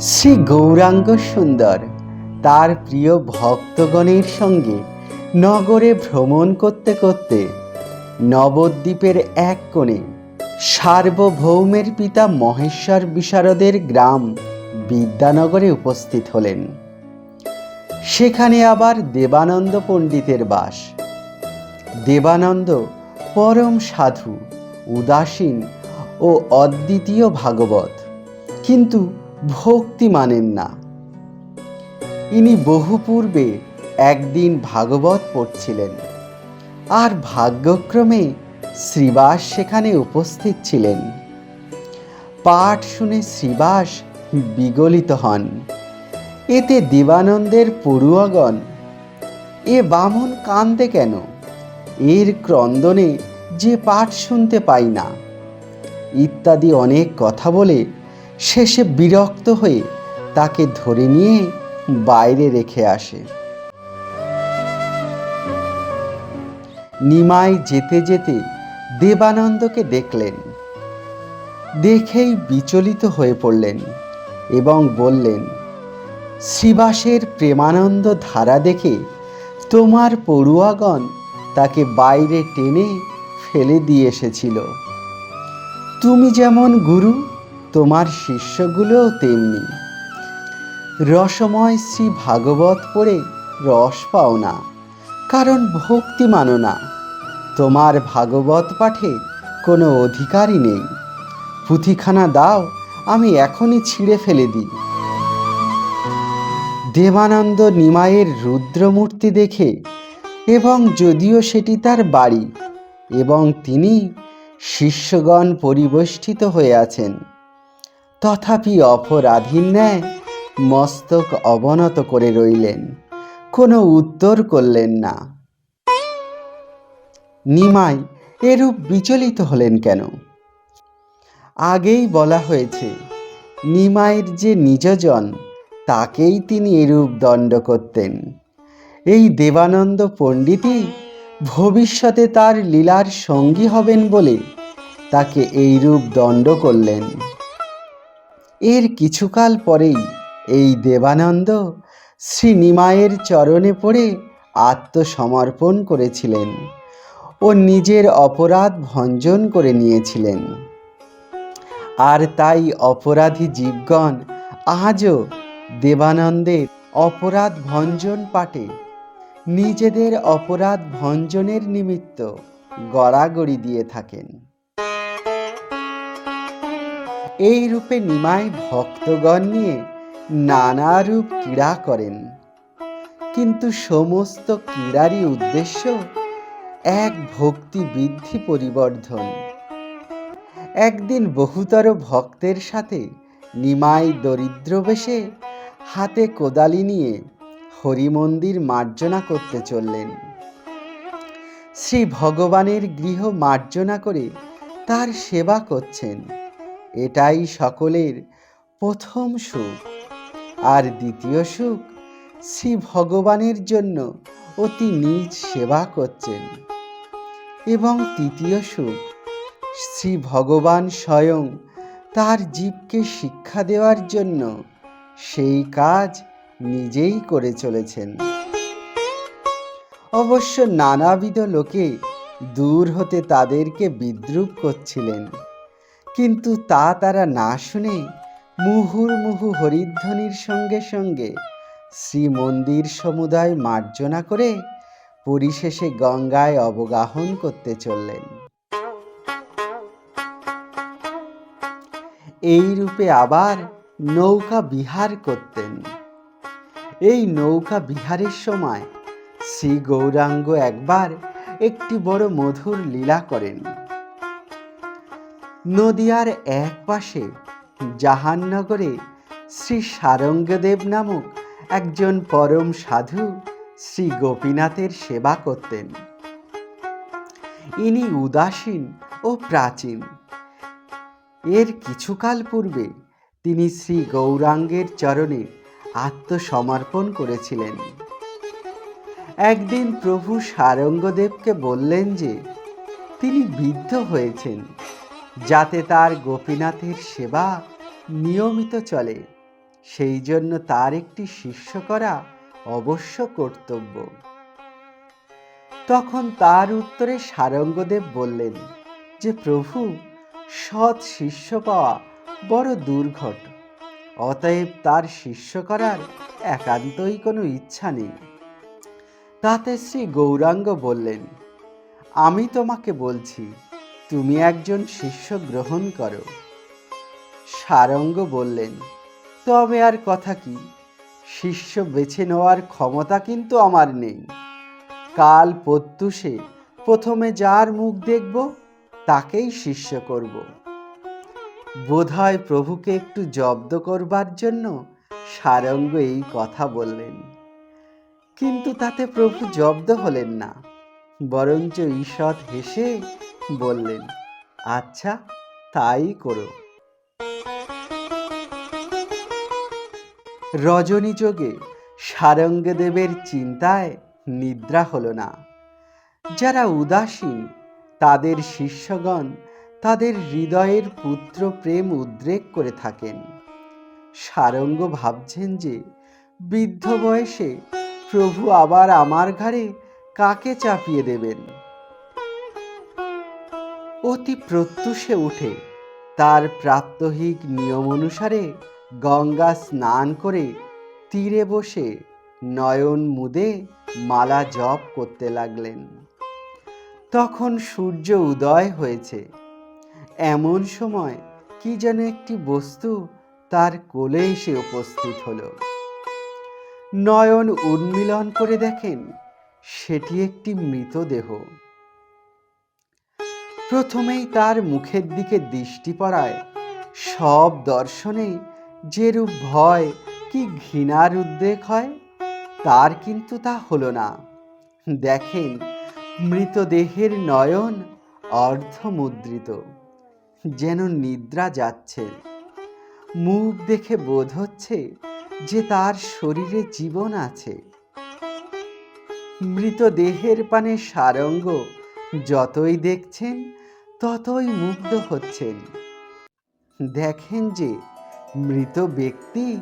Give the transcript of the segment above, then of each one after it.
শ্রী গৌরাঙ্গ সুন্দর, তার প্রিয় ভক্তগণের সঙ্গে নগরে ভ্রমণ করতে করতে নবদ্বীপের এক কোণে সার্বভৌমের পিতা মহেশ্বর বিশারদের গ্রাম বিদ্যানগরে উপস্থিত হলেন। সেখানে আবার দেবানন্দ পণ্ডিতের বাস। দেবানন্দ পরম সাধু, উদাসীন ও অদ্বিতীয় ভাগবত। কিন্তু ভক্তি মানেন না। ইনি বহু পূর্বে একদিন ভাগবত পড়ছিলেন। আর ভাগ্যক্রমে শ্রীবাস সেখানে উপস্থিত ছিলেন। পাঠ শুনে শ্রীবাস বিগলিত হন। এতে দেবানন্দের পড়ুয়াগণ, এ বামন কান্দে কেন? এর ক্রন্দনে যে পাঠ শুনতে পাই না। ইত্যাদি অনেক কথা বলে শেষে বিরক্ত হয়ে তাকে ধরে নিয়ে বাইরে রেখে আসে। নিমাই যেতে যেতে দেবানন্দকে দেখলেন। দেখেই বিচলিত হয়ে পড়লেন এবং বললেন, শ্রীবাসের প্রেমানন্দ ধারা দেখে তোমার পড়ুয়াগণ তাকে বাইরে টেনে ফেলে দিয়ে এসেছিল। তুমি যেমন গুরু, তোমার শিষ্যগুলোও তেমনি। রসময় শ্রী ভাগবত পড়ে রস পাও না, কারণ ভক্তি মানো না। তোমার ভাগবত পাঠে কোনো অধিকারই নেই। পুঁথিখানা দাও, আমি এখনই ছিঁড়ে ফেলে দিই। দেবানন্দ নিমায়ের রুদ্রমূর্তি দেখে, এবং যদিও সেটি তার বাড়ি এবং তিনি শিষ্যগণ পরিবেষ্টিত হয়ে আছেন। তথাপি অপরাধীর ন্যায় মস্তক অবনত করে রইলেন, কোনো উত্তর করলেন না। নিমাই এরূপ বিচলিত হলেন কেন? আগেই বলা হয়েছে, নিমাইয়ের যে নিজজন, তাকেই তিনি এরূপ দণ্ড করতেন। এই দেবানন্দ পণ্ডিতই ভবিষ্যতে তার লীলার সঙ্গী হবেন বলে তাকে এইরূপ দণ্ড করলেন। এর কিছুকাল পরেই এই দেবানন্দ শ্রী নিমায়ের চরণে পড়ে আত্মসমর্পণ করেছিলেন ও নিজের অপরাধ ভঞ্জন করে নিয়েছিলেন। আর তাই অপরাধী জীবগণ আজও দেবানন্দের অপরাধ ভঞ্জন পাঠে নিজেদের অপরাধ ভঞ্জনের নিমিত্ত গড়াগড়ি দিয়ে থাকেন। এই রূপে নিমাই ভক্তগণ নিয়ে নানা রূপ ক্রীড়া করেন। কিন্তু সমস্ত ক্রীড়ারই উদ্দেশ্য এক ভক্তি বৃদ্ধি পরিবর্ধন। একদিন বহুতর ভক্তের সাথে নিমাই দরিদ্র বেশে হাতে কোদালি নিয়ে হরিমন্দির মার্জনা করতে চললেন। শ্রী ভগবানের গৃহ মার্জনা করে তার সেবা করছেন। এটাই সকলের প্রথম সুখ। আর দ্বিতীয় সুখ, শ্রী ভগবানের জন্য অতি নিজ সেবা করছেন। এবং তৃতীয় সুখ, শ্রী ভগবান স্বয়ং তার জীবকে শিক্ষা দেওয়ার জন্য সেই কাজ নিজেই করে চলেছেন। অবশ্য নানাবিধ লোকে দূর হতে তাদেরকে বিদ্রুপ করছিলেন। কিন্তু তা তারা না শুনে মুহুর্মুহু হরিধ্বনির সঙ্গে সঙ্গে শ্রী মন্দির সমুদায় মার্জনা করে পরিশেষে গঙ্গায় অবগাহন করতে চললেন। এই রূপে আবার নৌকা বিহার করতেন। এই নৌকা বিহারের সময় শ্রী গৌরাঙ্গ একবার একটি বড় মধুর লীলা করেন। নদিয়ার এক পাশে জাহাননগরে শ্রী সারঙ্গদেব নামক একজন পরম সাধু শ্রী গোপীনাথের সেবা করতেন। ইনি উদাসীন ও প্রাচীন। এর কিছুকাল পূর্বে তিনি শ্রী গৌরাঙ্গের চরণে আত্মসমর্পণ করেছিলেন। একদিন প্রভু সারঙ্গদেবকে বললেন যে, তিনি বৃদ্ধ হয়েছেন, যাতে তার গোপীনাথের সেবা নিয়মিত চলে। সেই জন্য তার একটি শিষ্য করা অবশ্য কর্তব্য। তখন তার উত্তরে সারঙ্গদেব বললেন যে, প্রভু, সৎ শিষ্য পাওয়া বড় দুর্ঘট অতএব তার শিষ্য করার একান্তই কোনো ইচ্ছা নেই। তাতে শ্রী গৌরাঙ্গ বললেন, আমি তোমাকে বলছি, তুমি একজন শিষ্য গ্রহণ করো। সারঙ্গ বললেন, তবে আর কথা কি? শিষ্য বেছে নেওয়ার ক্ষমতা কিন্তু আমার নেই। কাল প্রত্যুষে প্রথমে যার মুখ দেখব, তাকেই শিষ্য করব। বোধহয় প্রভুকে একটু জব্দ করবার জন্য সারঙ্গ এই কথা বললেন। কিন্তু তাতে প্রভু জব্দ হলেন না, বরঞ্চ ঈষৎ হেসে বললেন আচ্ছা তাই করো। রজনী যোগে সারঙ্গদেবের চিন্তায় নিদ্রা হলো না। যারা উদাসীন, তাদের শিষ্যগণ তাদের হৃদয়ের পুত্র প্রেম উদ্রেক করে থাকেন। সারঙ্গ ভাবছেন যে, বৃদ্ধ বয়সে প্রভু আবার আমার ঘাড়ে কাকে চাপিয়ে দেবেন? অতি প্রত্যুষে উঠে তার প্রাত্যহিক নিয়ম অনুসারে গঙ্গা স্নান করে তীরে বসে নয়ন মুদে মালা জপ করতে লাগলেন। তখন সূর্য উদয় হয়েছে। এমন সময় কি যেন একটি বস্তু তার কোলে এসে উপস্থিত হলো। নয়ন উন্মিলন করে দেখেন সেটি একটি মৃতদেহ। প্রথমেই তার মুখের দিকে দৃষ্টি পড়ায় সব দর্শনে যেরূপ ভয় কি ঘৃণার উদ্বেগ হয়, তার কিন্তু তা হলো না। দেখেন, মৃতদেহের নয়ন অর্ধমুদ্রিত। যেন নিদ্রা যাচ্ছে। মুখ দেখে বোধ হচ্ছে যে তার শরীরে জীবন আছে। মৃতদেহের পানে সারঙ্গ যতই দেখছেন, ততই মুগ্ধ হচ্ছেন। দেখেন যে মৃত ব্যক্তি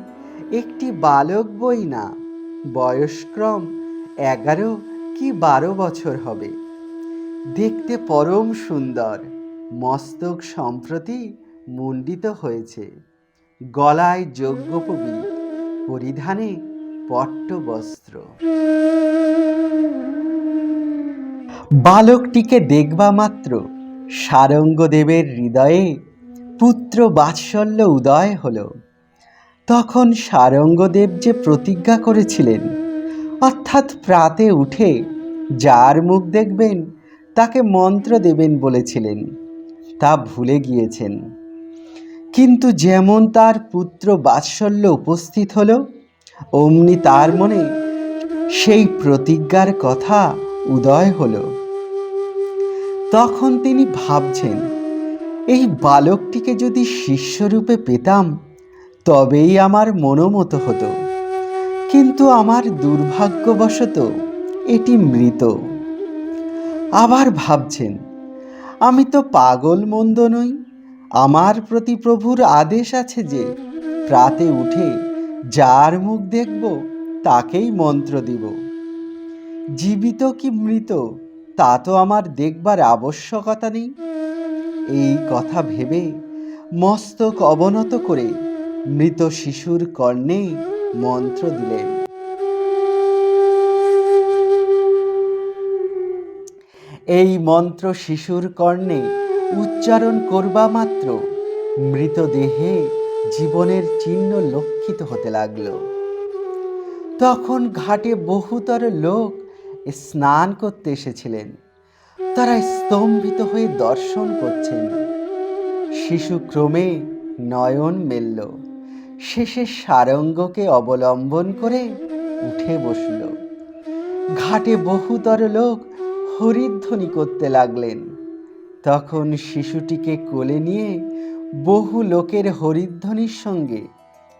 একটি বালক বই না বয়সক্রম এগারো কি বারো বছর হবে। দেখতে পরম সুন্দর। মস্তক সম্প্রতি মুন্ডিত হয়েছে। গলায় যজ্ঞোপবীত, পরিধানে পট্টবস্ত্র। বালকটিকে দেখবা মাত্র সারঙ্গদেবের হৃদয়ে পুত্র বাৎসল্য উদয় হল। তখন সারঙ্গদেব যে প্রতিজ্ঞা করেছিলেন, অর্থাৎ প্রাতে উঠে যার মুখ দেখবেন, তাকে মন্ত্র দেবেন বলেছিলেন। তা ভুলে গিয়েছেন। কিন্তু যেমন তার পুত্র বাৎসল্য উপস্থিত হলো, অমনি তার মনে সেই প্রতিজ্ঞার কথা উদয় হলো। তখন তিনি ভাবছেন, এই বালকটিকে যদি শিষ্যরূপে পেতাম, তবেই আমার মনোমত হতো। কিন্তু আমার দুর্ভাগ্যবশত এটি মৃত। আবার ভাবছেন আমি তো পাগল মন্দ নই। আমার প্রতি প্রভুর আদেশ আছে যে, প্রাতে উঠে যার মুখ দেখব, তাকেই মন্ত্র দিব। জীবিত কি মৃত, তা তো আমার দেখবার আবশ্যকতা নেই। এই কথা ভেবে মস্তক অবনত করে মৃত শিশুর কর্ণে মন্ত্র দিলেন। এই মন্ত্র শিশুর কর্ণে উচ্চারণ করবা মাত্র। মৃতদেহে জীবনের চিহ্ন লক্ষিত হতে লাগল। তখন ঘাটে বহুতর লোক স্নান করতে এসেছিলেন। তারা স্তম্ভিত হয়ে দর্শন করছেন। শিশু ক্রমে নয়ন মেলল। শেষে সারঙ্গকে অবলম্বন করে উঠে বসল। ঘাটে বহুতর লোক হরিধ্বনি করতে লাগলেন। তখন শিশুটিকে কোলে নিয়ে বহু লোকের হরিধ্বনির সঙ্গে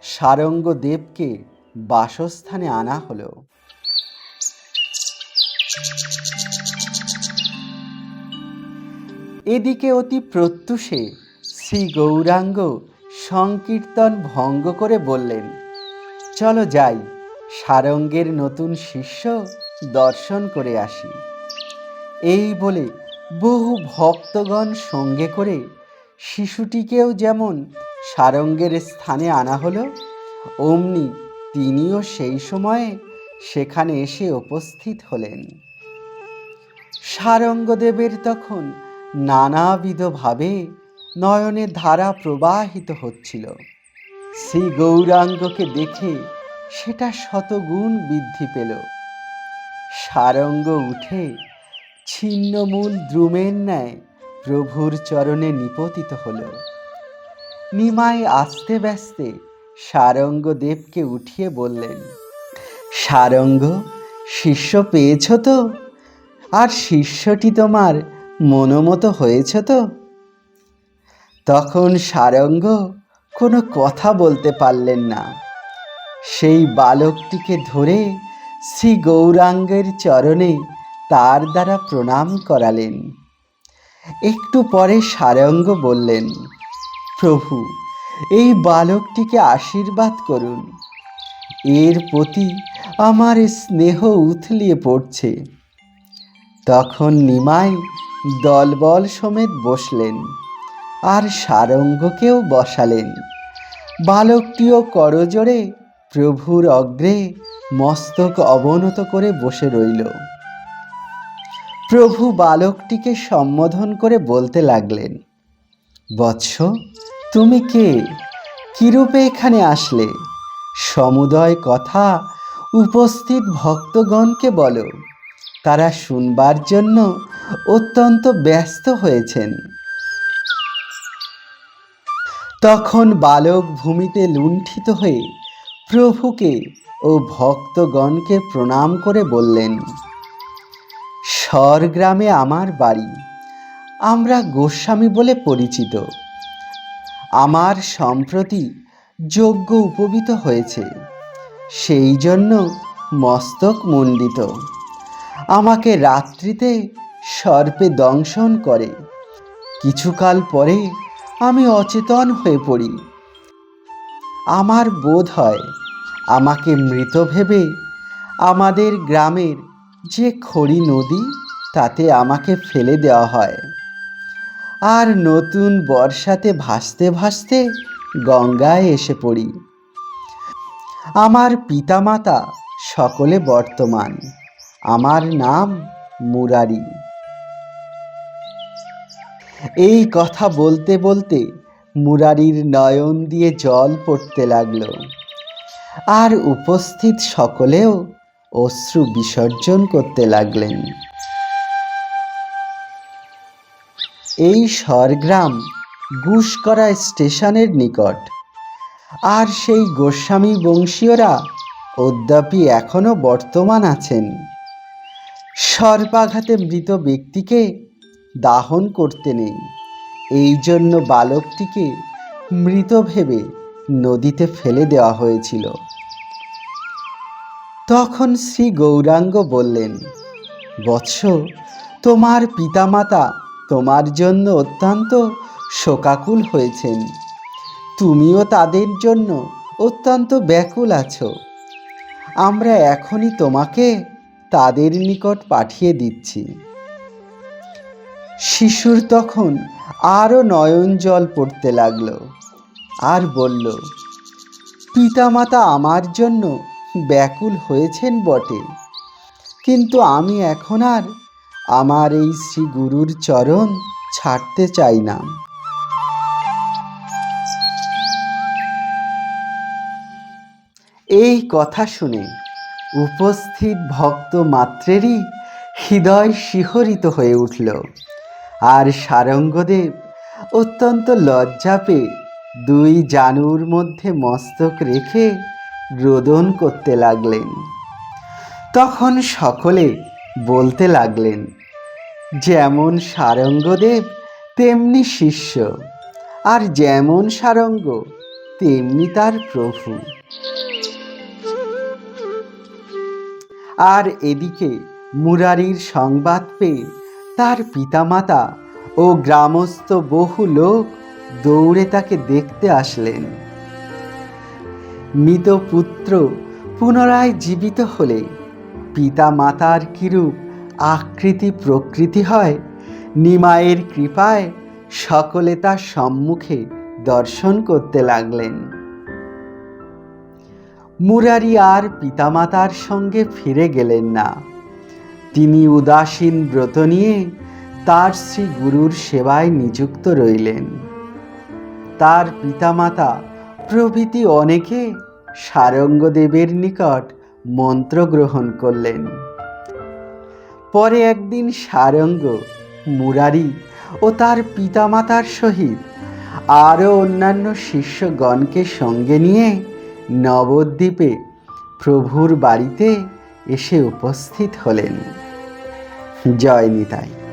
সারঙ্গ দেবকে বাসস্থানে আনা হলো। এদিকে অতি প্রত্যুষে শ্রী গৌরাঙ্গ সংকীর্তন ভঙ্গ করে বললেন, চলো যাই, সারঙ্গের নতুন শিষ্য দর্শন করে আসি। এই বলে বহু ভক্তগণ সঙ্গে করে শিশুটিকেও যেমন সারঙ্গের স্থানে আনা হলো, অমনি তিনিও সেই সময়ে সেখানে এসে উপস্থিত হলেন। সারঙ্গদেবের তখন নানাবিধভাবে নয়নের ধারা প্রবাহিত হচ্ছিল। শ্রী গৌরাঙ্গকে দেখে সেটা শতগুণ বৃদ্ধি পেল। সারঙ্গ উঠে ছিন্নমূল দ্রুমের ন্যায় প্রভুর চরণে নিপতিত হল। নিমাই আস্তে ব্যস্তে সারঙ্গ দেবকে উঠিয়ে বললেন, সারঙ্গ, শিষ্য পেয়েছ তো? আর শিষ্যটি তোমার মনোমতো হয়েছ তো? তখন সারঙ্গ কোনো কথা বলতে পারলেন না। সেই বালকটিকে ধরে শ্রী গৌরাঙ্গের চরণে তার দ্বারা প্রণাম করালেন। একটু পরে সারঙ্গ বললেন, প্রভু, এই বালকটিকে আশীর্বাদ করুন। এর প্রতি আমার স্নেহ উথলিয়ে পড়ছে। তখন নিমাই দলবল সমেত বসলেন, আর সারঙ্গকেও বসালেন। বালকটিও করজোড়ে প্রভুর অগ্রে মস্তক অবনত করে বসে রইল। প্রভু বালকটিকে সম্বোধন করে বলতে লাগলেন, বৎস, তুমি কে? কিরূপে এখানে আসলে? সমুদয় কথা উপস্থিত ভক্তগণকে বলো। তারা শুনবার জন্য অত্যন্ত ব্যস্ত হয়েছেন। তখন বালক ভূমিতে লুণ্ঠিত হয়ে প্রভুকে ও ভক্তগণকে প্রণাম করে বললেন স্বরগ্রামে আমার বাড়ি। আমরা গোস্বামী বলে পরিচিত। আমার সম্প্রতি যজ্ঞ উপবিত হয়েছে। সেই জন্য মস্তক মণ্ডিত। আমাকে রাত্রিতে সর্পে দংশন করে। কিছুকাল পরে আমি অচেতন হয়ে পড়ি। আমার বোধ হয় আমাকে মৃত ভেবে আমাদের গ্রামের যে খড়ি নদী তাতে আমাকে ফেলে দেওয়া হয়। আর নতুন বর্ষাতে ভাসতে ভাসতে গঙ্গায় এসে পড়ি। আমার পিতামাতা সকলে বর্তমান। আমার নাম মুরারি। এই কথা বলতে বলতে মুরারির নয়ন দিয়ে জল পড়তে লাগল। আর উপস্থিত সকলেও অশ্রু বিসর্জন করতে লাগলেন। এই স্বরগ্রাম গুসকরা স্টেশনের নিকট। আর সেই গোস্বামী বংশীয়রা অদ্যাপি এখনও বর্তমান আছেন। সর্পাঘাতে মৃত ব্যক্তিকে দাহন করতে নেই। এই জন্য বালকটিকে মৃত ভেবে নদীতে ফেলে দেওয়া হয়েছিল। তখন শ্রী গৌরাঙ্গ বললেন, বৎস, তোমার পিতামাতা তোমার জন্য অত্যন্ত শোকাকুল হয়েছেন। তুমিও তাদের জন্য অত্যন্ত ব্যাকুল আছো। আমরা এখনই তোমাকে তাদের নিকট পাঠিয়ে দিচ্ছি। শিশুর তখন আরও নয়ন জল পড়তে লাগল আর বলল, পিতামাতা আমার জন্য ব্যাকুল হয়েছেন বটে। কিন্তু আমি এখন আর আমার এই শ্রী গুরুর চরণ ছাড়তে চাই না। এই কথা শুনে উপস্থিত ভক্ত মাত্রেরই হৃদয় শিহরিত হয়ে উঠল আর সারঙ্গদেব অত্যন্ত লজ্জা পেয়ে দুই জানুর মধ্যে মস্তক রেখে রোদন করতে লাগলেন। তখন সকলে বলতে লাগলেন, যেমন সারঙ্গদেব, তেমনি শিষ্য। আর যেমন সারঙ্গ, তেমনি তার প্রভু। আর এদিকে মুরারির সংবাদ পেয়ে তার পিতামাতা ও গ্রামস্থ বহু লোক দৌড়ে তাকে দেখতে আসলেন। মৃত পুত্র পুনরায় জীবিত হলে পিতা মাতার কিরূপ আকৃতি প্রকৃতি হয়, নিমায়ের কৃপায় সকলে তার সম্মুখে দর্শন করতে লাগলেন। মুরারি আর পিতামাতার সঙ্গে ফিরে গেলেন না। তিনি উদাসীন ব্রত নিয়ে তার শ্রী গুরুর সেবায় নিযুক্ত রইলেন। তার পিতামাতা প্রভৃতি অনেকে সারঙ্গদেবের নিকট মন্ত্র গ্রহণ করলেন। পরে একদিন সারঙ্গ, মুরারি ও তার পিতামাতার সহিত আরও অন্যান্য শিষ্যগণকে সঙ্গে নিয়ে নবদ্বীপে প্রভুর বাড়িতে এসে উপস্থিত হলেন। জয় নিতাই।